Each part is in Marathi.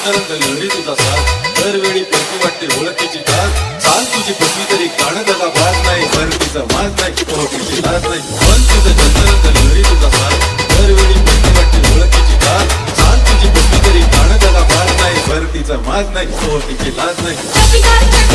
अंतरंग लहरी तुझा साथ दरवेळी पेरकी वाटते ओळखीची तार चाल तुझी पृथ्वी तरी कान त्याचा भाग नाही भरतीचा माज नाही ओळखीची लाज नाही. पण तुझं अंतरंग लहरी तुझा साथ दरवेळी पेरकी वाटते ओळखीची तार चाल तुझी पृथ्वी तरी कान त्याचा भाग नाही भरतीचा माज नाही ओळखीची लाज नाही.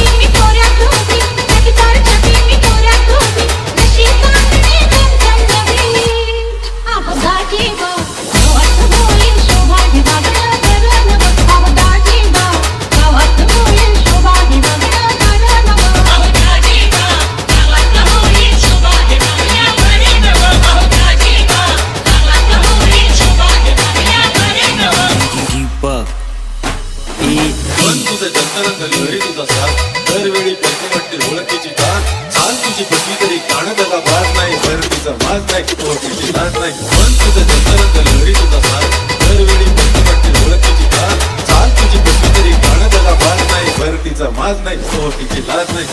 मन तुझं चंद्ररंग लहरी तुझा साथ दरवेळी पेरकी वाटते ओळखीची तार चाल तुझी पृथ्वी तरी कान त्याला भाग नाही. भर तुझा भाग नाही ओळखीची लाज नाही. मन तुझं चंद्ररंग लहरी तुझा साथ दरवेळी पेरकी वाटते ओळखीची तार चाल तुझी पृथ्वी तरी कान त्याला भाग नाही भरतीचा माज नाही ओळखीची लाज नाही.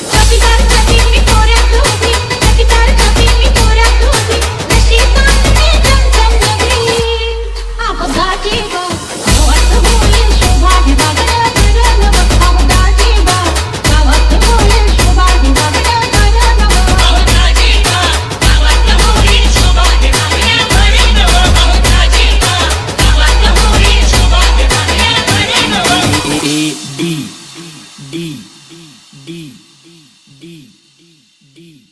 D D D D D D